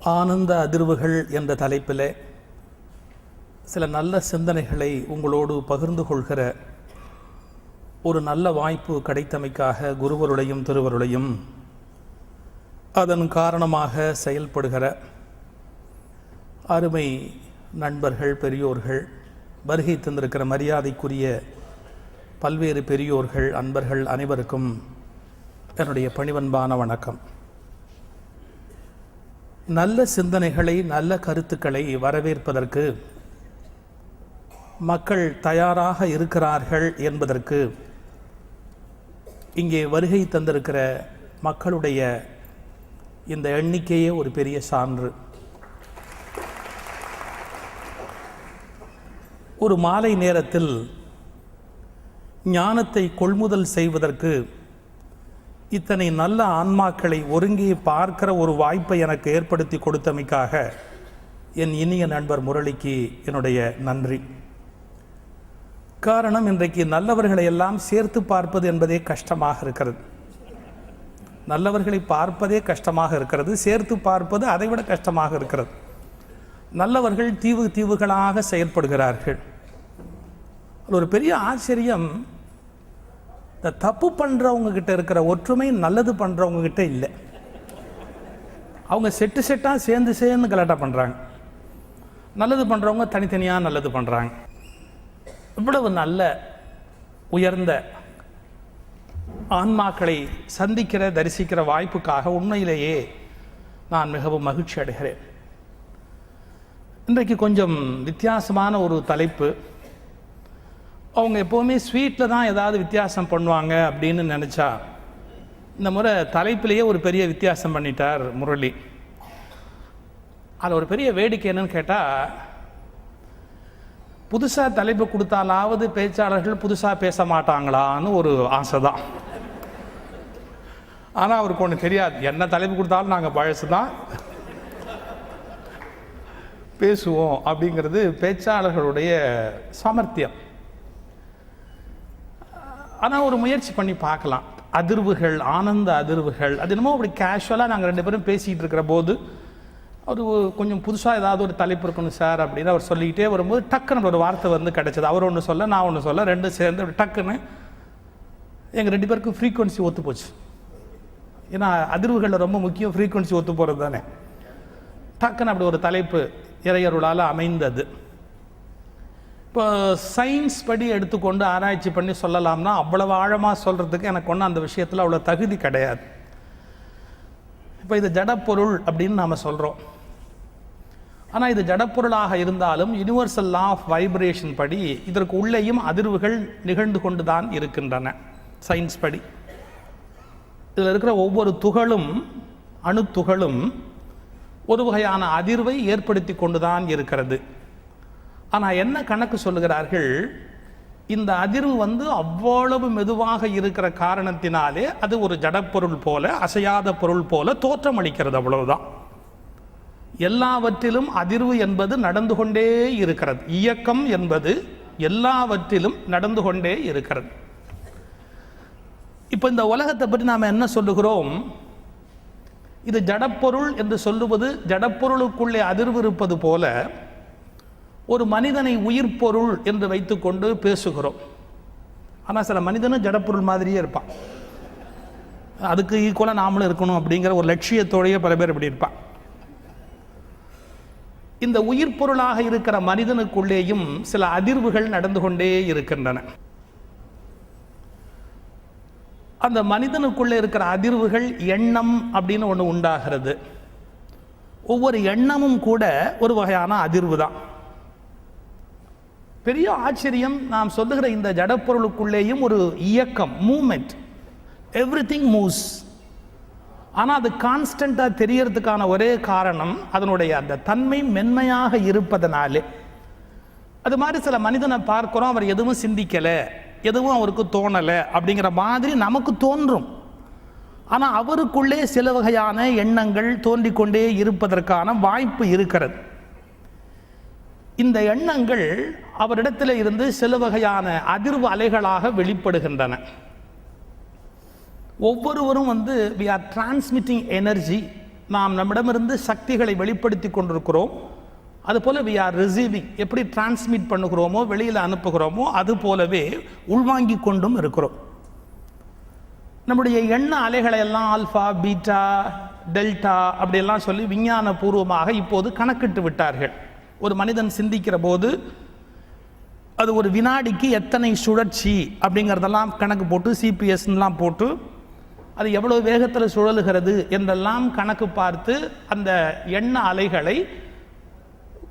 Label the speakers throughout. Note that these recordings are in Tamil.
Speaker 1: ஆனந்த அதிர்வுகள் என்ற தலைப்பில் சில நல்ல சிந்தனைகளை உங்களோடு பகிர்ந்து கொள்கிற ஒரு நல்ல வாய்ப்பு கிடைத்தமைக்காக குருவருடையும் திருவருடையும் அதன் காரணமாக செயல்படுகிற அருமை நண்பர்கள் பெரியோர்கள் வருகை தந்திருக்கிற மரியாதைக்குரிய பல்வேறு பெரியோர்கள் அன்பர்கள் அனைவருக்கும் என்னுடைய பணிவன்பான வணக்கம். நல்ல சிந்தனைகளை நல்ல கருத்துக்களை வரவேற்பதற்கு மக்கள் தயாராக இருக்கிறார்கள் என்பதற்கு இங்கே வருகை தந்திருக்கிற மக்களுடைய இந்த எண்ணிக்கையே ஒரு பெரிய சான்று. ஒரு மாலை நேரத்தில் ஞானத்தை கொள்முதல் செய்வதற்கு இத்தனை நல்ல ஆன்மாக்களை ஒருங்கே பார்க்கிற ஒரு வாய்ப்பை எனக்கு ஏற்படுத்தி கொடுத்தமைக்காக என் இனிய நண்பர் முரளிக்கு என்னுடைய நன்றி. காரணம் இன்றைக்கு நல்லவர்களை எல்லாம் சேர்த்து பார்ப்பது என்பதே கஷ்டமாக இருக்கிறது. நல்லவர்களை பார்ப்பதே கஷ்டமாக இருக்கிறது சேர்த்து பார்ப்பது அதைவிட கஷ்டமாக இருக்கிறது. நல்லவர்கள் தீவு தீவுகளாக செயல்படுகிறார்கள். அது ஒரு பெரிய ஆச்சரியம். இந்த தப்பு பண்ணுறவங்க கிட்ட இருக்கிற ஒற்றுமை நல்லது பண்ணுறவங்கக்கிட்ட இல்லை. அவங்க செட்டு செட்டாக சேர்ந்து சேர்ந்து கலாட்டா பண்ணுறாங்க நல்லது பண்ணுறவங்க தனித்தனியாக நல்லது பண்ணுறாங்க இவ்வளவு நல்ல உயர்ந்த ஆன்மாக்களை சந்திக்கிற தரிசிக்கிற வாய்ப்புக்காக உண்மையிலேயே நான் மிகவும் மகிழ்ச்சி அடைகிறேன். இன்றைக்கு கொஞ்சம் வித்தியாசமான ஒரு தலைப்பு. அவங்க எப்போவுமே ஸ்வீட்டில் தான் ஏதாவது வித்தியாசம் பண்ணுவாங்க அப்படின்னு நினச்சா இந்த முறை தலைப்பிலேயே ஒரு பெரிய வித்தியாசம் பண்ணிட்டார் முரளி. அதில் ஒரு பெரிய வேடிக்கை என்னன்னு கேட்டால் புதுசாக தலைப்பு கொடுத்தாலாவது பேச்சாளர்கள் புதுசாக பேச மாட்டாங்களான்னு ஒரு ஆசை தான் ஆனால் அவருக்கு ஒன்று தெரியாது. என்ன தலைப்பு கொடுத்தாலும் நாங்கள் பழசு தான் பேசுவோம் அப்படிங்கிறது பேச்சாளர்களுடைய சாமர்த்தியம். ஆனால் ஒரு முயற்சி பண்ணி பார்க்கலாம். அதிர்வுகள் ஆனந்த அதிர்வுகள். அது என்னமோ அப்படி கேஷுவலாக நாங்கள் ரெண்டு பேரும் பேசிகிட்டு இருக்கிற போது அவர் கொஞ்சம் புதுசாக ஏதாவது ஒரு தலைப்பு இருக்கணும் சார் அப்படின்னு அவர் சொல்லிக்கிட்டே வரும்போது டக்குன்னு ஒரு வார்த்தை வந்து கிடைச்சது. அவர் ஒன்று சொல்ல நான் ஒன்று சொல்ல ரெண்டும் சேர்ந்து அப்படி டக்குன்னு எங்கள் ரெண்டு பேருக்கும் ஃப்ரீக்குவன்சி ஒத்து போச்சு. ஏன்னா அதிர்வுகளில் ரொம்ப முக்கியம் ஃப்ரீக்குவன்சி ஒத்து போகிறது தானே டக்குன்னு அப்படி ஒரு தலைப்பு இறையருளால் அமைந்தது. இப்போ சயின்ஸ் படி எடுத்துக்கொண்டு ஆராய்ச்சி பண்ணி சொல்லலாம்னா அவ்வளவு ஆழமாக சொல்கிறதுக்கு எனக்கு ஒன்றும் அந்த விஷயத்தில் அவ்வளோ தகுதி கிடையாது. இப்போ இது ஜடப்பொருள் அப்படின்னு நாம் சொல்கிறோம் ஆனால் இது ஜடப்பொருளாக இருந்தாலும் யூனிவர்சல் லா ஆஃப் வைப்ரேஷன் படி இதற்கு உள்ளேயும் அதிர்வுகள் நிகழ்ந்து கொண்டு தான் இருக்கின்றன சயின்ஸ் படி. இதில் இருக்கிற ஒவ்வொரு துகளும் அணுத்துகளும் ஒரு வகையான அதிர்வை ஏற்படுத்தி கொண்டு தான் இருக்கிறது. ஆனால் என்ன கணக்கு சொல்லுகிறார்கள்? இந்த அதிர்வு வந்து அவ்வளவு மெதுவாக இருக்கிற காரணத்தினாலே அது ஒரு ஜடப்பொருள் போல அசையாத பொருள் போல தோற்றமளிக்கிறது அவ்வளவுதான். எல்லாவற்றிலும் அதிர்வு என்பது நடந்து கொண்டே இருக்கிறது. இயக்கம் என்பது எல்லாவற்றிலும் நடந்து கொண்டே இருக்கிறது. இப்போ இந்த உலகத்தை பற்றி நாம் என்ன சொல்லுகிறோம்? இது ஜடப்பொருள் என்று சொல்லுவது ஜடப்பொருளுக்குள்ளே அதிர்வு இருப்பது போல ஒரு மனிதனை உயிர் பொருள் என்று வைத்துக்கொண்டு பேசுகிறோம். ஆனால் சில மனிதனும் ஜடப்பொருள் மாதிரியே இருப்பான். அதுக்கு ஈக்குவலாக நாமளும் இருக்கணும் அப்படிங்கிற ஒரு லட்சியத்தோடையே பல பேர் இப்படி இருப்பான். இந்த உயிர் பொருளாக இருக்கிற மனிதனுக்குள்ளேயும் சில அதிர்வுகள் நடந்து கொண்டே இருக்கின்றன. அந்த மனிதனுக்குள்ளே இருக்கிற அதிர்வுகள் எண்ணம் அப்படின்னு ஒன்று உண்டாகிறது. ஒவ்வொரு எண்ணமும் கூட ஒரு வகையான அதிர்வு தான். பெரிய ஆச்சரியம் நாம் சொல்லுகிற இந்த ஜடப்பொருளுக்குள்ளேயும் ஒரு இயக்கம் மூமெண்ட் எவ்ரி திங் மூவ்ஸ் ஆனால் அது கான்ஸ்டண்ட்டாக தெரியறதுக்கான ஒரே காரணம் அதனுடைய அந்த தன்மை மென்மையாக இருப்பதனாலே. அது மாதிரி சில மனிதனை பார்க்குறோம் அவர் எதுவும் சிந்திக்கலை எதுவும் அவருக்கு தோணலை அப்படிங்கிற மாதிரி நமக்கு தோன்றும். ஆனால் அவருக்குள்ளே சில வகையான எண்ணங்கள் தோன்றிக்கொண்டே இருப்பதற்கான வாய்ப்பு இருக்கிறது. இந்த எண்ணங்கள் அவரிடத்தில் இருந்து சில வகையான அதிர்வு அலைகளாக வெளிப்படுகின்றன. ஒவ்வொருவரும் வந்து வி ஆர் டிரான்ஸ்மிட்டிங் எனர்ஜி நாம் நம்மிடமிருந்து சக்திகளை வெளிப்படுத்தி கொண்டிருக்கிறோம். அதுபோல் வி ஆர் ரிசீவிங் எப்படி டிரான்ஸ்மிட் பண்ணுகிறோமோ வெளியில் அனுப்புகிறோமோ அது போலவே உள்வாங்கி கொண்டும் இருக்கிறோம். நம்முடைய எண்ண அலைகளை எல்லாம் ஆல்ஃபா பீட்டா டெல்டா அப்படியெல்லாம் சொல்லி விஞ்ஞான பூர்வமாக இப்போது கணக்கிட்டு விட்டார்கள். ஒரு மனிதன் சிந்திக்கிற போது அது ஒரு வினாடிக்கு எத்தனை சுழற்சி அப்படிங்கிறதெல்லாம் கணக்கு போட்டு சிபிஎஸ்லாம் போட்டு அது எவ்வளோ வேகத்தில் சுழலுகிறது என்றெல்லாம் கணக்கு பார்த்து அந்த எண்ண அலைகளை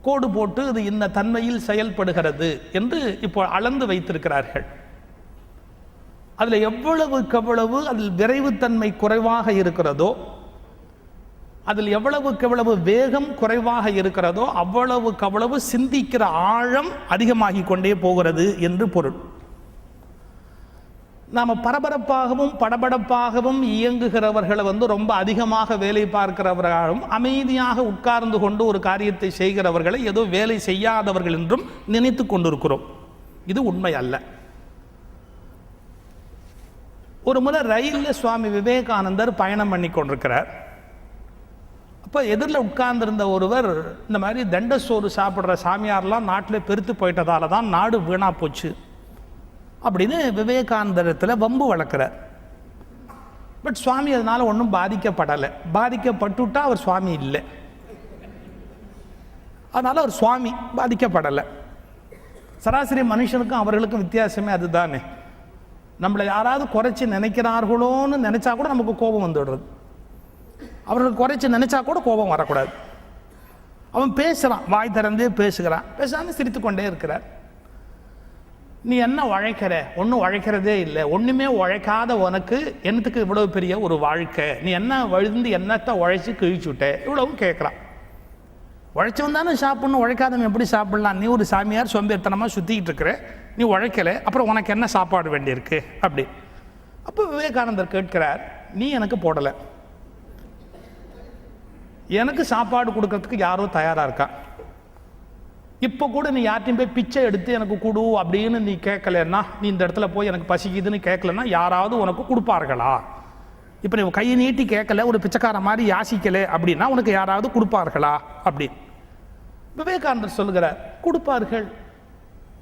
Speaker 1: கோடு போட்டு இது இந்த தன்மையில் செயல்படுகிறது என்று இப்போ அளந்து வைத்திருக்கிறார்கள். அதில் எவ்வளவுக்கு எவ்வளவு அதில் விரைவுத்தன்மை குறைவாக இருக்கிறதோ அதில் எவ்வளவுக்கு எவ்வளவு வேகம் குறைவாக இருக்கிறதோ அவ்வளவுக்கு அவ்வளவு சிந்திக்கிற ஆழம் அதிகமாகி கொண்டே போகிறது என்று பொருள். நாம் பரபரப்பாகவும் படபடப்பாகவும் இயங்குகிறவர்களை வந்து ரொம்ப அதிகமாக வேலை பார்க்கிறவர்களாலும் அமைதியாக உட்கார்ந்து கொண்டு ஒரு காரியத்தை செய்கிறவர்களை ஏதோ வேலை செய்யாதவர்கள் என்றும் நினைத்து கொண்டிருக்கிறோம். இது உண்மை அல்ல. ஒரு முறை ரயிலில் சுவாமி விவேகானந்தர் பயணம் பண்ணி கொண்டிருக்கிறார். அப்போ எதிரில் உட்கார்ந்திருந்த ஒருவர் இந்த மாதிரி தண்டசோறு சாப்பிட்ற சாமியார்லாம் நாட்டில் பெருத்து போயிட்டதால தான் நாடு வீணாக போச்சு அப்படின்னு விவேகானந்தரத்தில் வம்பு வளர்க்குறார். பட் சுவாமி அதனால் ஒன்றும் பாதிக்கப்படலை. பாதிக்கப்பட்டுவிட்டால் அவர் சுவாமி இல்லை. அதனால் அவர் சுவாமி பாதிக்கப்படலை. சராசரி மனுஷனுக்கும் அவர்களுக்கும் வித்தியாசமே அதுதானே. நம்மளை யாராவது குறைச்சி நினைக்கிறார்களோன்னு நினச்சா கூட நமக்கு கோபம் வந்துடுறது. அவர்கள் குறைச்சி நினைச்சா கூட கோபம் வரக்கூடாது. அவன் பேசுகிறான் வாய் திறந்தே பேசுகிறான். பேசாமல் சிரித்து கொண்டே இருக்கிறார். நீ என்ன உழைக்கிற? ஒன்றும் உழைக்கிறதே இல்லை. ஒன்றுமே உழைக்காத உனக்கு என்னத்துக்கு இவ்வளவு பெரிய ஒரு வாழ்க்கை? நீ என்ன வழுந்து என்னத்தை உழைச்சி கிழிச்சுட்ட? இவ்வளவும் கேட்குறான் உழைச்சவன் தானே சாப்பிட்ணும் உழைக்காதவன் எப்படி சாப்பிடலாம்? நீ ஒரு சாமியார் சொம்பேத்தனமாக சுற்றிக்கிட்டு இருக்கிற. நீ உழைக்கல அப்புறம் உனக்கு என்ன சாப்பாடு வேண்டியிருக்கு? அப்படி. அப்போ விவேகானந்தர் கேட்கிறார் நீ எனக்கு போடலை. எனக்கு சாப்பாடு கொடுக்கறதுக்கு யாரோ தயாராக இருக்கா? இப்போ கூட நீ யார்ட்டையும் போய் பிச்சை எடுத்து எனக்கு கொடு அப்படின்னு நீ கேட்கலன்னா நீ இந்த இடத்துல போய் எனக்கு பசிக்குதுன்னு கேட்கலன்னா யாராவது உனக்கு கொடுப்பார்களா? இப்போ நீ கையை நீட்டி கேட்கல ஒரு பிச்சைக்கார மாதிரி யாசிக்கலை அப்படின்னா உனக்கு யாராவது கொடுப்பார்களா? அப்படி விவேகானந்தர் சொல்கிறார் கொடுப்பார்கள்.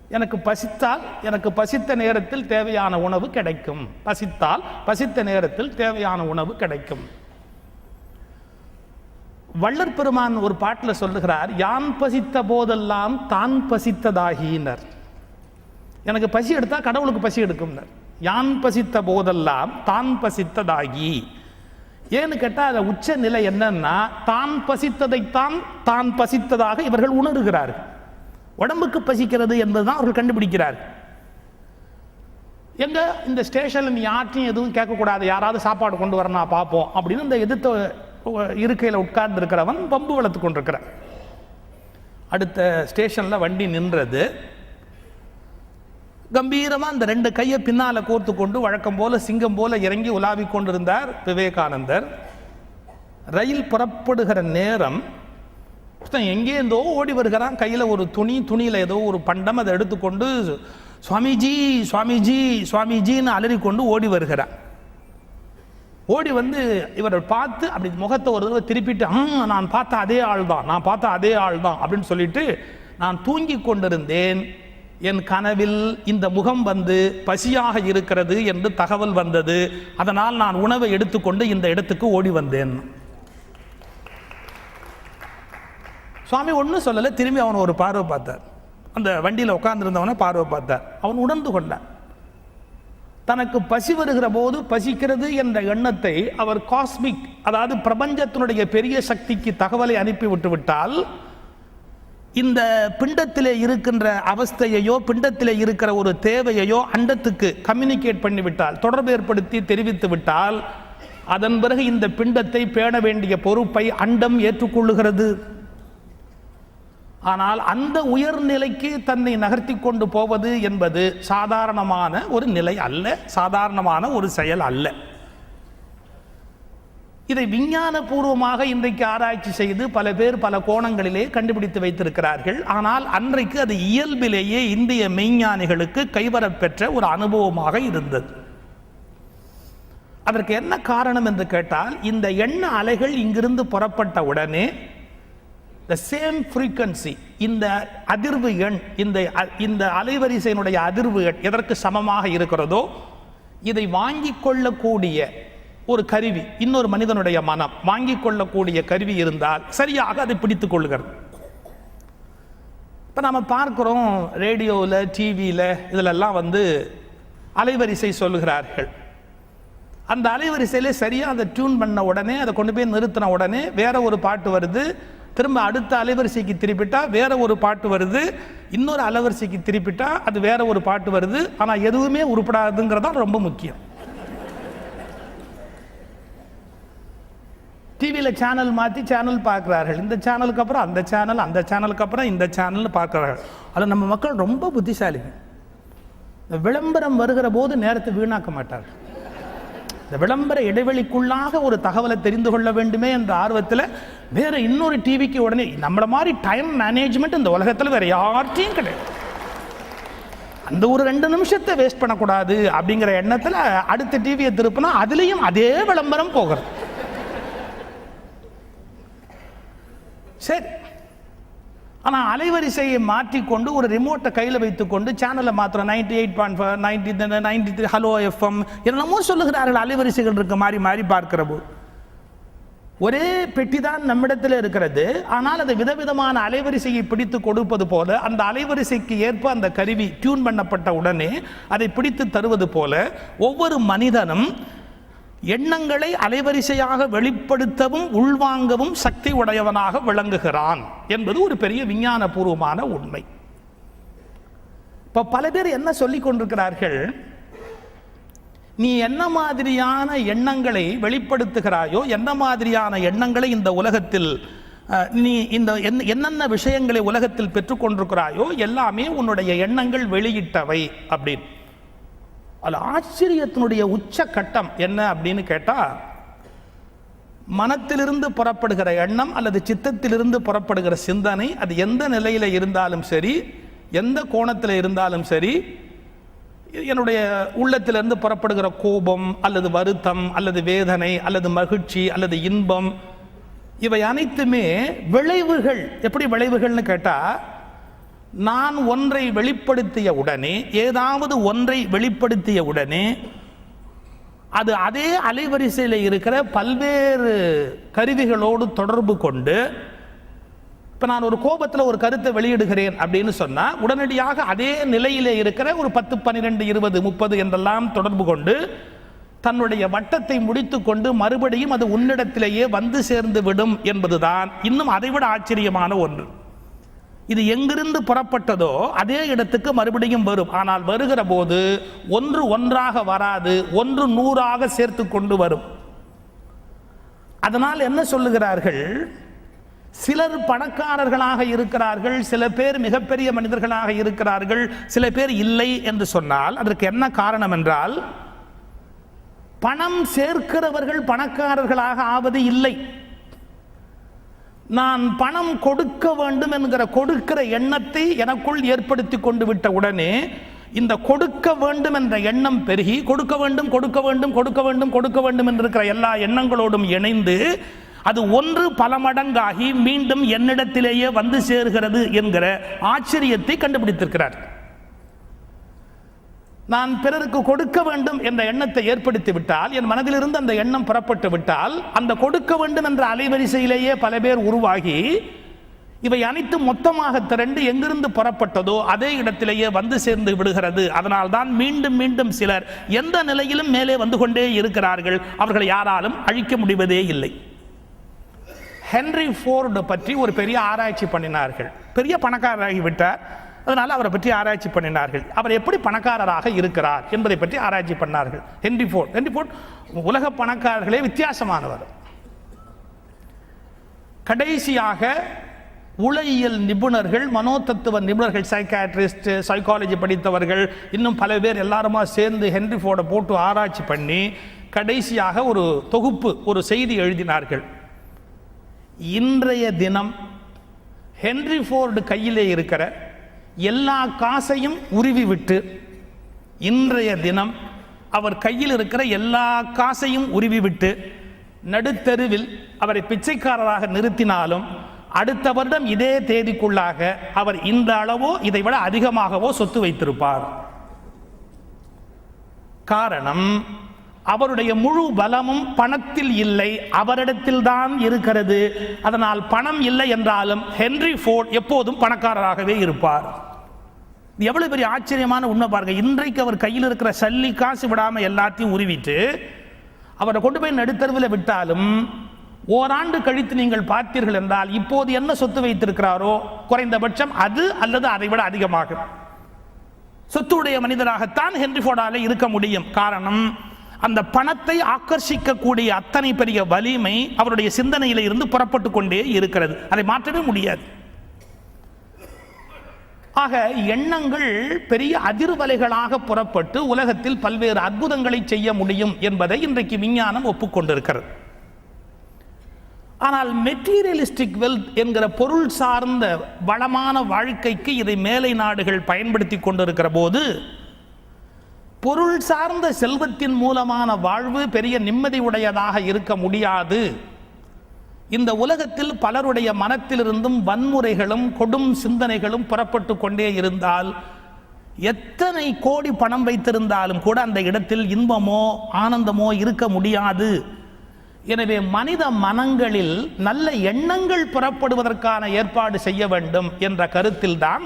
Speaker 1: எனக்கு பசித்தால் எனக்கு பசித்த நேரத்தில் தேவையான உணவு கிடைக்கும். பசித்தால் பசித்த நேரத்தில் தேவையான உணவு கிடைக்கும். வள்ளற் பெருமான் ஒரு பாட்டில் சொல்லுகிறார் யான் பசித்த போதெல்லாம் தான் பசித்ததாகினர் எனக்கு பசி எடுத்தால் கடவுளுக்கு பசி எடுக்கும்னர். யான் பசித்த போதெல்லாம் தான் பசித்ததாகி. ஏன்னு கேட்டால் அதை உச்ச நிலை என்னன்னா தான் பசித்ததைத்தான் தான் பசித்ததாக இவர்கள் உணர்கிறார்கள். உடம்புக்கு பசிக்கிறது என்பதுதான் அவர்கள் கண்டுபிடிக்கிறார்கள். எங்க இந்த ஸ்டேஷனில் நீ யார்ட்டையும் எதுவும் கேட்கக்கூடாது. யாராவது சாப்பாடு கொண்டு வரணும் பார்ப்போம் அப்படின்னு இந்த எதிர்த்த இருக்கையில் உட்கார்ந்து இருக்கிறவன் பம்பு வளர்த்து கொண்டிருக்கிறான். அடுத்த ஸ்டேஷனில் வண்டி நின்றது. கம்பீரமாக அந்த ரெண்டு கையை பின்னால் கோர்த்து கொண்டு வழக்கம் போல சிங்கம் போல இறங்கி உலாவி கொண்டிருந்தார் விவேகானந்தர். ரயில் புறப்படுகிற நேரம் ஒருத்தன் எங்கேருந்தோ ஓடி வருகிறான். கையில் ஒரு துணி துணியில் ஏதோ ஒரு பண்டம் அதை எடுத்துக்கொண்டு சுவாமிஜி சுவாமிஜி சுவாமிஜின்னு அலறிக்கொண்டு ஓடி வருகிறான். ஓடி வந்து இவரை பார்த்து அப்படி முகத்தை ஒரு தடவை திருப்பிட்டு ஆ நான் பார்த்த அதே ஆள் தான் நான் பார்த்த அதே ஆள் தான் அப்படின்னு சொல்லிட்டு நான் தூங்கி கொண்டிருந்தேன். என் கனவில் இந்த முகம் வந்து பசியாக இருக்கிறது என்று தகவல் வந்தது. அதனால் நான் உணவை எடுத்துக்கொண்டு இந்த இடத்துக்கு ஓடி வந்தேன். சுவாமி ஒன்றும் சொல்லலை. திரும்பி அவனை ஒரு பார்வை பார்த்தார். அந்த வண்டியில் உட்காந்துருந்தவனை பார்வை பார்த்தார். அவன் உணர்ந்து கொண்டான். தனக்கு பசி வருகிற போது பசிக்கிறது என்ற எண்ணத்தை அவர் காஸ்மிக் அதாவது பிரபஞ்சத்தினுடைய பெரிய சக்திக்கு தகவலை அனுப்பி விட்டால் இந்த பிண்டத்திலே இருக்கின்ற அவஸ்தையையோ பிண்டத்திலே இருக்கிற ஒரு தேவையையோ அண்டத்துக்கு கம்யூனிகேட் பண்ணிவிட்டால் தொடர்பு ஏற்படுத்தி தெரிவித்து விட்டால் அதன் பிறகு இந்த பிண்டத்தை பேண வேண்டிய பொறுப்பை அண்டம் ஏற்றுக்கொள்ளுகிறது. ஆனால் அந்த உயர்நிலைக்கு தன்னை நகர்த்தி கொண்டு போவது என்பது சாதாரணமான ஒரு நிலை அல்ல சாதாரணமான ஒரு செயல் அல்ல. இதை விஞ்ஞான பூர்வமாக இன்றைக்கு ஆராய்ச்சி செய்து பல பேர் பல கோணங்களிலே கண்டுபிடித்து வைத்திருக்கிறார்கள். ஆனால் அன்றைக்கு அது இயல்பிலேயே இந்திய மெய்ஞானிகளுக்கு கைவரப்பெற்ற ஒரு அனுபவமாக இருந்தது. அதற்கு என்ன காரணம் என்று கேட்டால் இந்த எண்ண அலைகள் இங்கிருந்து புறப்பட்ட உடனே த சேம் ஃப்ரீக்வன்சி இந்த அதிர்வு எண் இந்த அ- இந்த அலைவரிசையினுடைய அதிர்வு எண் எதற்கு சமமாக இருக்கிறதோ இதை வாங்கி கொள்ளக்கூடிய ஒரு கருவி இன்னொரு மனிதனுடைய மனம் வாங்கி கொள்ளக்கூடிய கருவி இருந்தால் சரியாக அதை பிடித்துக் கொள்கிறது. இப்போ நம்ம பார்க்குறோம் ரேடியோவில் டிவியில் இதிலெல்லாம் வந்து அலைவரிசை சொல்கிறார்கள் அந்த அலைவரிசையிலே சரியாக அதை டியூன் பண்ண உடனே அதை கொண்டு போய் நிறுத்தின உடனே வேற ஒரு பாட்டு வருது திரும்ப அடுத்த அலைவரிசைக்கு திருப்பிட்டால் வேற ஒரு பாட்டு வருது. இன்னொரு அலைவரிசைக்கு திருப்பிட்டால் அது வேற ஒரு பாட்டு வருது. ஆனால் எதுவுமே உருப்படாதுங்கிறதான் ரொம்ப முக்கியம். டிவியில் சேனல் மாற்றி சேனல் பார்க்குறார்கள். இந்த சேனலுக்கு அப்புறம் அந்த சேனல் அந்த சேனலுக்கு அப்புறம் இந்த சேனல்னு பார்க்குறார்கள். அதில் நம்ம மக்கள் ரொம்ப புத்திசாலிங்க இந்த விளம்பரம் வருகிற போது நேரத்தை வீணாக்க மாட்டார்கள். இந்த விளம்பர இடைவெளிக்குள்ளாக ஒரு தகவலை தெரிந்து கொள்ள வேண்டுமே என்ற ஆர்வத்தில் வேற இன்னொரு டிவிக்கு உடனே நம்மளை மாதிரி டைம் மேனேஜ்மெண்ட் இந்த உலகத்தில் வேற யார்ட்டையும் கிடையாது. அந்த ஒரு ரெண்டு நிமிஷத்தை வேஸ்ட் பண்ணக்கூடாது அப்படிங்கிற எண்ணத்தில் அடுத்த டிவியை திருப்பினா அதுலேயும் அதே விளம்பரம் போகிறது. சரி. ஆனால் அலைவரிசையை மாற்றிக்கொண்டு ஒரு ரிமோட்டை கையில் வைத்துக்கொண்டு சேனலை மாத்திரம் ninety eight point five ninety ninety three hello FM என்னமோ சொல்லுகிறார்கள். அலைவரிசைகள் இருக்க மாதிரி மாறி பார்க்கிற போது. ஒரே பெட்டி தான் நம்மிடத்தில் இருக்கிறது. ஆனால் அது விதவிதமான அலைவரிசையை பிடித்து கொடுப்பது போல அந்த அலைவரிசைக்கு ஏற்ப அந்த கருவி டியூன் பண்ணப்பட்ட உடனே அதை பிடித்து தருவது போல ஒவ்வொரு மனிதனும் எண்ணங்களை அலைவரிசையாக வெளிப்படுத்தவும் உள்வாங்கவும் சக்தி உடையவனாக விளங்குகிறான் என்பது ஒரு பெரிய விஞ்ஞானபூர்வமான உண்மை. இப்ப பல பேர் என்ன சொல்லிக் கொண்டிருக்கிறார்கள்? நீ என்ன மாதிரியான எண்ணங்களை வெளிப்படுத்துகிறாயோ என்ன மாதிரியான எண்ணங்களை இந்த உலகத்தில் நீ இந்த என்னென்ன விஷயங்களை உலகத்தில் பெற்றுக்கொண்டிருக்கிறாயோ எல்லாமே உன்னுடைய எண்ணங்கள் வெளியிட்டவை அப்படின்னு. அதில் ஆச்சரியத்தினுடைய உச்ச கட்டம் என்ன அப்படின்னு கேட்டால் மனத்திலிருந்து புறப்படுகிற எண்ணம் அல்லது சித்தத்திலிருந்து புறப்படுகிற சிந்தனை அது எந்த நிலையில் இருந்தாலும் சரி எந்த கோணத்தில் இருந்தாலும் சரி என்னுடைய உள்ளத்திலிருந்து புறப்படுகிற கோபம் அல்லது வருத்தம் அல்லது வேதனை அல்லது மகிழ்ச்சி அல்லது இன்பம் இவை அனைத்துமே விளைவுகள். எப்படி விளைவுகள்னு கேட்டால் நான் ஒன்றை வெளிப்படுத்திய உடனே ஏதாவது ஒன்றை வெளிப்படுத்திய உடனே அது அதே அலைவரிசையில் இருக்கிற பல்வேறு கருவிகளோடு தொடர்பு கொண்டு இப்போ நான் ஒரு கோபத்தில் ஒரு கருத்தை வெளியிடுகிறேன் அப்படின்னு சொன்னால் உடனடியாக அதே நிலையிலே இருக்கிற ஒரு பத்து பன்னிரெண்டு இருபது முப்பது என்றெல்லாம் தொடர்பு கொண்டு தன்னுடைய வட்டத்தை முடித்து கொண்டு மறுபடியும் அது உன்னிடத்திலேயே வந்து சேர்ந்து விடும் என்பதுதான். இன்னும் அதைவிட ஆச்சரியமான ஒன்று. இது எங்கிருந்து புறப்பட்டதோ அதே இடத்துக்கு மறுபடியும் வரும். ஆனால் வருகிற போது ஒன்று ஒன்றாக வராது ஒன்று நூறாக சேர்த்து கொண்டு வரும். அதனால் என்ன சொல்லுகிறார்கள்? சிலர் பணக்காரர்களாக இருக்கிறார்கள் சில பேர் மிகப்பெரிய மனிதர்களாக இருக்கிறார்கள் சில பேர் இல்லை என்று சொன்னால் அதற்கு என்ன காரணம் என்றால் பணம் சேர்க்கிறவர்கள் பணக்காரர்களாக ஆவது இல்லை. நான் பணம் கொடுக்க வேண்டும் என்கிற கொடுக்கிற எண்ணத்தை எனக்குள் ஏற்படுத்தி கொண்டு விட்ட உடனே இந்த கொடுக்க வேண்டும் என்ற எண்ணம் பெருகி கொடுக்க வேண்டும் கொடுக்க வேண்டும் கொடுக்க வேண்டும் கொடுக்க வேண்டும் என்று இருக்கிற எல்லா எண்ணங்களோடும் இணைந்து அது ஒன்று பல மடங்காகி மீண்டும் என்னிடத்திலேயே வந்து சேர்கிறது என்கிற ஆச்சரியத்தை கண்டுபிடித்திருக்கிறார். நான் பிறருக்கு கொடுக்க வேண்டும் என்ற எண்ணத்தை ஏற்படுத்தி விட்டால் என் மனதிலிருந்து அந்த எண்ணம் புறப்பட்டு விட்டால் அந்த கொடுக்க வேண்டும் என்ற அலைவரிசையிலேயே பல பேர் உருவாகி இவை அனைத்தும் மொத்தமாக திரண்டு எங்கிருந்து புறப்பட்டதோ அதே இடத்திலேயே வந்து சேர்ந்து விடுகிறது. அதனால்தான் மீண்டும் மீண்டும் சிலர் எந்த நிலையிலும் மேலே வந்து கொண்டே இருக்கிறார்கள். அவர்களை யாராலும் அழிக்க முடிவதே இல்லை. ஹென்ரி ஃபோர்டு பற்றி ஒரு பெரிய ஆராய்ச்சி பண்ணினார்கள். பெரிய பணக்காரராகிவிட்டார் அதனால் அவரை பற்றி ஆராய்ச்சி பண்ணினார்கள். அவர் எப்படி பணக்காரராக இருக்கிறார் என்பதை பற்றி ஆராய்ச்சி பண்ணார்கள். Henry Ford. ஹென்ரி ஃபோர்ட் உலக பணக்காரர்களே வித்தியாசமானவர். கடைசியாக உளவியல் நிபுணர்கள் மனோதத்துவ நிபுணர்கள் சைக்காட்ரிஸ்ட் சைக்காலஜி படித்தவர்கள் இன்னும் பல பேர் எல்லாருமா சேர்ந்து ஹென்ரி ஃபோர்டை போட்டு ஆராய்ச்சி பண்ணி கடைசியாக ஒரு தொகுப்பு ஒரு செய்தி எழுதினார்கள். இன்றைய தினம் ஹென்ரி ஃபோர்டு கையிலே இருக்கிற எல்லா காசையும் உருவி விட்டு இன்றைய தினம் அவர் கையில் இருக்கிற எல்லா காசையும் உருவி விட்டு நடுத்தெருவில் அவரை பிச்சைக்காரராக நிறுத்தினாலும் அடுத்த வருடம் இதே தேதிக்குள்ளாக அவர் இந்த அளவோ இதை விட அதிகமாகவோ சொத்து வைத்திருப்பார். காரணம் அவருடைய முழு பலமும் பணத்தில் இல்லை அவரிடத்தில் தான் இருக்கிறது. அதனால் பணம் இல்லை என்றாலும் ஹென்றி ஃபோர்ட் எப்போதும் பணக்காரராகவே இருப்பார். எவ்வளவு பெரிய ஆச்சரியமான உண்மை பாருங்க. இன்றைக்கு அவர் கையில் இருக்கிற சல்லி காசு விடாமல் எல்லாத்தையும் உருவிட்டு அவரை கொண்டு போய் நடுத்தருவில் விட்டாலும் ஓராண்டு கழித்து நீங்கள் பார்த்தீர்கள் என்றால் இப்போது என்ன சொத்து வைத்திருக்கிறாரோ குறைந்தபட்சம் அது அல்லது அதை விட அதிகமாகும் சொத்துடைய மனிதராகத்தான் ஹென்றி ஃபோர்டாலே இருக்க முடியும். காரணம் அந்த பணத்தை ஆக்கர்ஷிக்கக்கூடிய அத்தனை பெரிய வலிமை அவருடைய சிந்தனையில இருந்து புறப்பட்டு கொண்டே இருக்கிறது. அதை மாற்றவே முடியாது. ஆக எண்ணங்கள் பெரிய அதிர்வலைகளாக புறப்பட்டு உலகத்தில் பல்வேறு அற்புதங்களை செய்ய முடியும் என்பதை இன்றைக்கு விஞ்ஞானம் ஒப்புக்கொண்டிருக்கிறது. ஆனால் மெட்டீரியலிஸ்டிக் வெல்த் என்கிற பொருள் சார்ந்த வளமான வாழ்க்கைக்கு இதை மேலை நாடுகள் பயன்படுத்தி கொண்டிருக்கிற போது பொருள் சார்ந்த செல்வத்தின் மூலமான வாழ்வு பெரிய நிம்மதி உடையதாக இருக்க முடியாது. இந்த உலகத்தில் பலருடைய மனத்திலிருந்தும் வன்முறைகளும் கொடும் சிந்தனைகளும் புறப்பட்டு கொண்டே இருந்தால் எத்தனை கோடி பணம் வைத்திருந்தாலும் கூட அந்த இடத்தில் இன்பமோ ஆனந்தமோ இருக்க முடியாது. எனவே மனித மனங்களில் நல்ல எண்ணங்கள் புறப்படுவதற்கான ஏற்பாடு செய்ய வேண்டும் என்ற கருத்தில்தான்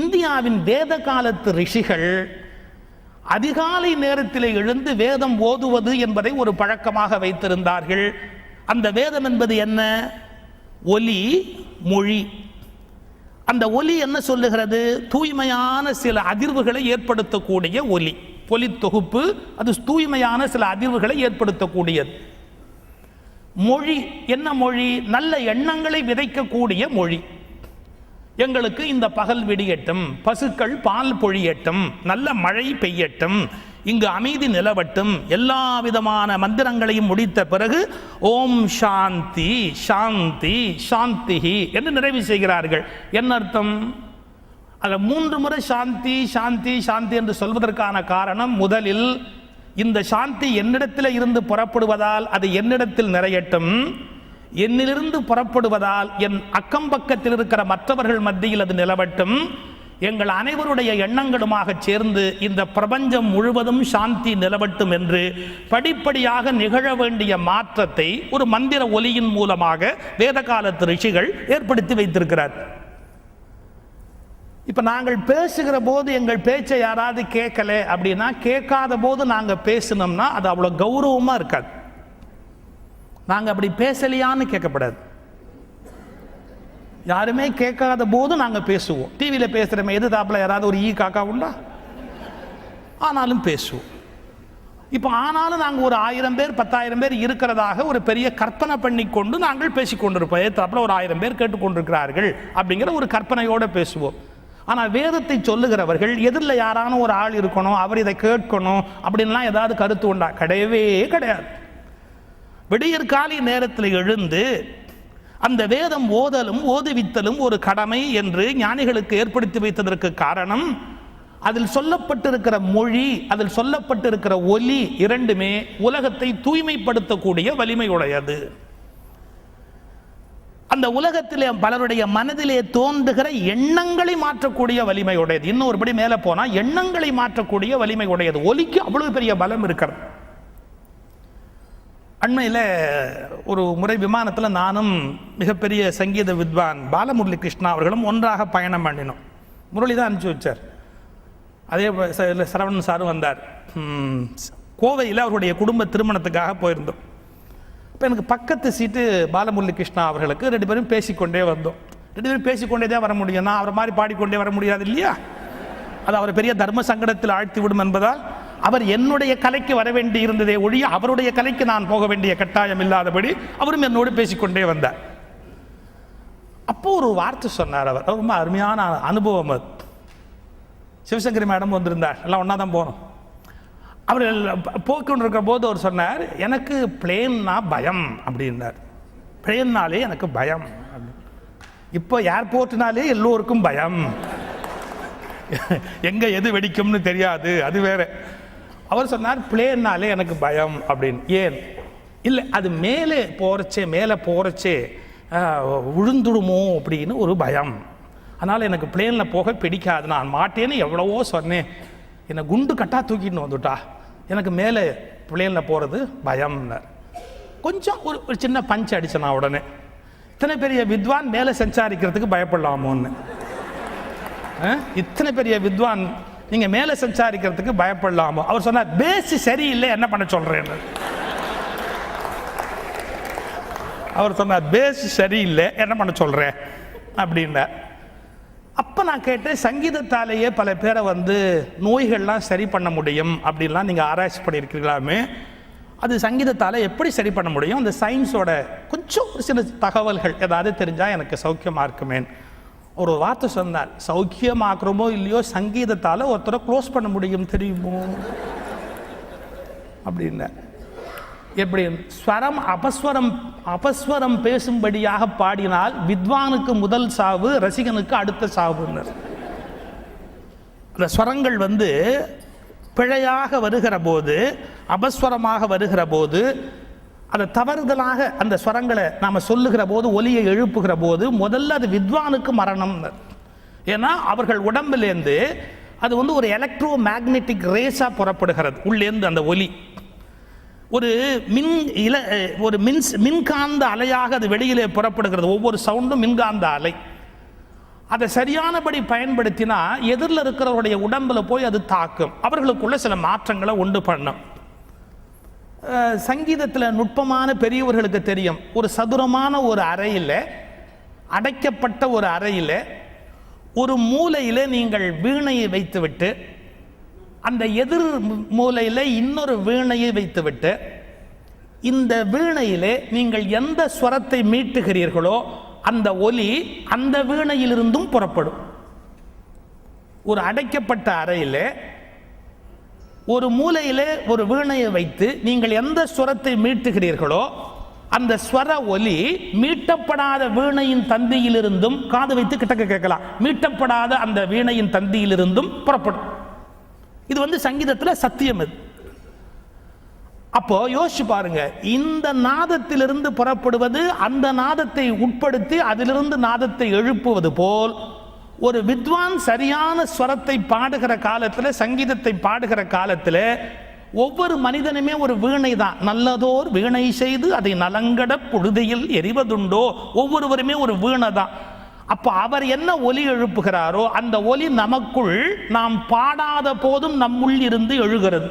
Speaker 1: இந்தியாவின் வேத காலத்து ரிஷிகள் அதிகாலை நேரத்தில் எழுந்து வேதம் ஓதுவது என்பதை ஒரு பழக்கமாக வைத்திருந்தார்கள். அந்த வேதம் என்பது என்ன? ஒலி மொழி. அந்த ஒலி என்ன சொல்லுகிறது? தூய்மையான சில அதிர்வுகளை ஏற்படுத்தக்கூடிய ஒலி. ஒலி தொகுப்பு அது தூய்மையான சில அதிர்வுகளை ஏற்படுத்தக்கூடியது. மொழி என்ன மொழி? நல்ல எண்ணங்களை விதைக்கக்கூடிய மொழி. எங்களுக்கு இந்த பகல் விடியட்டும் பசுக்கள் பால் பொழியட்டும் நல்ல மழை பெய்யட்டும் இங்கு அமைதி நிலவட்டும். எல்லா விதமான மந்திரங்களையும் முடித்த பிறகு ஓம் சாந்தி சாந்தி சாந்திஹி என்று நிறைவு செய்கிறார்கள். என்ன அர்த்தம்? அதில் மூன்று முறை சாந்தி சாந்தி சாந்தி என்று சொல்வதற்கான காரணம் முதலில் இந்த சாந்தி என்னிடத்தில் இருந்து புறப்படுவதால் அது என்னிடத்தில் நிறையட்டும். என்னிலிருந்து புறப்படுவதால் என் அக்கம் பக்கத்தில் இருக்கிற மற்றவர்கள் மத்தியில் அது நிலவட்டும். எங்கள் அனைவருடைய எண்ணங்களுமாக சேர்ந்து இந்த பிரபஞ்சம் முழுவதும் சாந்தி நிலவட்டும் என்று படிப்படியாக நிகழ வேண்டிய மாற்றத்தை ஒரு மந்திர ஒலியின் மூலமாக வேத காலத்து ரிஷிகள் ஏற்படுத்தி வைத்திருக்கிறார். இப்போ நாங்கள் பேசுகிற போது எங்கள் பேச்சை யாராவது கேட்கல அப்படின்னா கேட்காத போது நாங்கள் பேசினோம்னா அது அவ்வளோ கௌரவமாக இருக்காது. நாங்கள் அப்படி பேசலையான்னு கேட்கப்படாது. யாருமே கேட்காத போது நாங்கள் பேசுவோம். டிவியில் பேசுறோமே எது தாப்பில் யாராவது ஒரு ஈ காக்கா உண்டா? ஆனாலும் பேசுவோம். இப்போ ஆனாலும் நாங்கள் ஒரு ஆயிரம் பேர் பத்தாயிரம் பேர் இருக்கிறதாக ஒரு பெரிய கற்பனை பண்ணி கொண்டு நாங்கள் பேசிக்கொண்டிருப்போம் ஏத்தாப்புல ஒரு ஆயிரம் பேர் கேட்டுக்கொண்டிருக்கிறார்கள் அப்படிங்கிற ஒரு கற்பனையோடு பேசுவோம். ஆனால் வேதத்தை சொல்லுகிறவர்கள் எதிரில் யாரான ஒரு ஆள் இருக்கணும் அவர் இதை கேட்கணும் அப்படின்லாம் ஏதாவது கருத்து உண்டா? கிடையவே கிடையாது. விடியற்காலை நேரத்தில் எழுந்து அந்த வேதம் ஓதலும் ஓதுவித்தலும் ஒரு கடமை என்று ஞானிகளுக்கு ஏற்படுத்தி வைத்ததற்கு காரணம் அதில் சொல்லப்பட்டிருக்கிற மொழி அதில் சொல்லப்பட்டிருக்கிற ஒலி இரண்டுமே உலகத்தை தூய்மைப்படுத்தக்கூடிய வலிமையுடையது. அந்த உலகத்திலே பலருடைய மனதிலே தோன்றுகிற எண்ணங்களை மாற்றக்கூடிய வலிமை உடையது இன்னொருபடி மேலே போனால் எண்ணங்களை மாற்றக்கூடிய வலிமை உடையது ஒலிக்கு அவ்வளவு பெரிய பலம் இருக்கிறது. அண்மையில் ஒரு முறை விமானத்தில் நானும் மிகப்பெரிய சங்கீத வித்வான் பாலமுரளி கிருஷ்ணா அவர்களும் ஒன்றாக பயணம் பண்ணினோம். முரளி தான் அனுப்பிச்சி வச்சார். அதே ச- சரவணன் சாரும் வந்தார். கோவையில் அவருடைய குடும்ப திருமணத்துக்காக போயிருந்தோம். இப்போ எனக்கு பக்கத்து சீட்டு பாலமுரளி கிருஷ்ணா அவர்களுக்கு. ரெண்டு பேரும் பேசிக்கொண்டே வந்தோம். ரெண்டு பேரும் பேசிக்கொண்டே தான் வர முடியும். நான் அவரை மாதிரி பாடிக்கொண்டே வர முடியாது இல்லையா? அது அவர் பெரிய தர்ம சங்கடத்தில் ஆழ்த்தி விடும் என்பதால் அவர் என்னுடைய கலைக்கு வர வேண்டி இருந்ததே ஒழிய அவருடைய கலைக்கு நான் போக வேண்டிய கட்டாயம் இல்லாதபடி அவரும் என்னோடு பேசிக்கொண்டே வந்தார். அப்போ ஒரு வார்த்தை சொன்னார் அவர். ரொம்ப அருமையான அனுபவம் அது. சிவசங்கரி மேடம் வந்திருந்தார். எல்லாம் ஒன்றா தான் போனோம் அவர் போய்க்கொண்டு இருக்கிற போது அவர் சொன்னார் எனக்கு பிளேன்னா பயம் அப்படின்னார். பிளேன்னாலே எனக்கு பயம் இப்போ ஏர்போர்ட்னாலே எல்லோருக்கும் பயம். எங்கே எது வெடிக்கும்னு தெரியாது. அது வேற. அவர் சொன்னார் பிளேன்னாலே எனக்கு பயம் அப்படின்னு. ஏன்? இல்லை அது மேலே போகிறச்சே மேலே போகிறச்சே விழுந்துடுமோ அப்படின்னு ஒரு பயம். அதனால் எனக்கு பிளேனில் போக பிடிக்காது. நான் மாட்டேன்னு எவ்வளவோ சொன்னேன். என்னை குண்டு கட்டாக தூக்கிட்டு வந்துட்டா. எனக்கு மேலே பிளேனில் போகிறது பயம்னார் கொஞ்சம் ஒரு ஒரு சின்ன பஞ்ச் அடித்தேன் நான் உடனே. இத்தனை பெரிய வித்வான் மேலே சஞ்சாரிக்கிறதுக்கு பயப்படலாமோன்னு. இத்தனை பெரிய வித்வான் நீங்க மேலே சஞ்சாரிக்கிறதுக்கு பயப்படலாமோ? அவர் சொன்னார் பேஸ் சரியில்லை என்ன பண்ண சொல்றேன்னு. அவர் சொன்னார் பேஸ் சரியில்லை என்ன பண்ண சொல்றேன் அப்படின்னார். அப்போ நான் கேட்டேன் சங்கீதத்தாலேயே பல பேரை வந்து நோய்கள்லாம் சரி பண்ண முடியும் அப்படின்லாம் நீங்கள் ஆராய்ச்சி பண்ணியிருக்கீங்களாமே அது சங்கீதத்தால் எப்படி சரி பண்ண முடியும்? அந்த சயின்ஸோட கொஞ்சம் ஒரு சில தகவல்கள் ஏதாவது தெரிஞ்சால் எனக்கு சௌக்கியமாக இருக்குமேன் ஒரு வார்த்தை சொன்னார் சௌக்கியமாக்குறோமோ இல்லையோ சங்கீதத்தால் ஒருத்தரை க்ளோஸ் பண்ண முடியும் தெரியுமோ? அப்படின்னார். எப்படி? ஸ்வரம் அபஸ்வரம் அபஸ்வரம் பேசும்படியாக பாடினால் வித்வானுக்கு முதல் சாவு ரசிகனுக்கு அடுத்த சாவுன்னர். அந்த ஸ்வரங்கள் வந்து பிழையாக வருகிற போது அபஸ்வரமாக வருகிற போது அதை தவறுதலாக அந்த ஸ்வரங்களை நாம் சொல்லுகிற போது ஒலியை எழுப்புகிற போது முதல்ல அது வித்வானுக்கு மரணம். ஏன்னா அவர்கள் உடம்புலேருந்து அது வந்து ஒரு எலக்ட்ரோ மேக்னெட்டிக் ரேஸாக புறப்படுகிறது உள்ளேருந்து அந்த ஒலி. ஒரு மின் இல ஒரு மின் மின்காந்த அலையாக அது வெளியிலே புறப்படுகிறது ஒவ்வொரு சவுண்டும் மின்காந்த அலை. அதை சரியானபடி பயன்படுத்தினா எதிரில் இருக்கிறவருடைய உடம்பில் போய் அது தாக்கும். அவர்களுக்குள்ள சில மாற்றங்களை உண்டு பண்ணும். சங்கீதத்தில் நுட்பமான பெரியவர்களுக்கு தெரியும். ஒரு சதுரமான ஒரு அறையில் அடைக்கப்பட்ட ஒரு அறையில் ஒரு மூலையில் நீங்கள் வீணையை வைத்துவிட்டு அந்த எதிர் மூலையில் இன்னொரு வீணையை வைத்துவிட்டு இந்த வீணையிலே நீங்கள் எந்த ஸ்வரத்தை மீட்டுகிறீர்களோ அந்த ஒலி அந்த வீணையிலிருந்தும் புறப்படும். ஒரு அடைக்கப்பட்ட அறையில் ஒரு மூலையிலே ஒரு வீணையை வைத்து நீங்கள் எந்த ஸ்வரத்தை மீட்டுகிறீர்களோ அந்த ஸ்வர ஒலி மீட்டப்படாத வீணையின் தந்தியிலிருந்தும் காது வைத்து கிட்டக்க கேட்கலாம். மீட்டப்படாத அந்த வீணையின் தந்தியிலிருந்தும் புறப்படும். இது வந்து சங்கீதத்தில் சத்தியம் இது. அப்போ யோசிச்சு பாருங்க இந்த நாதத்திலிருந்து புறப்படுவது அந்த நாதத்தை உட்படுத்தி அதிலிருந்து நாதத்தை எழுப்புவது போல் ஒரு வித்வான் சரியான ஸ்வரத்தை பாடுகிற காலத்தில் சங்கீதத்தை பாடுகிற காலத்தில் ஒவ்வொரு மனிதனுமே ஒரு வீணை தான். நல்லதோர் வீணை செய்து அதை நலங்கட பொழுதையில் எரிவதுண்டோ ஒவ்வொருவருமே ஒரு வீணை தான். அப்போ அவர் என்ன ஒலி எழுப்புகிறாரோ அந்த ஒலி நமக்குள் நாம் பாடாத போதும் நம்முள் இருந்து எழுகிறது.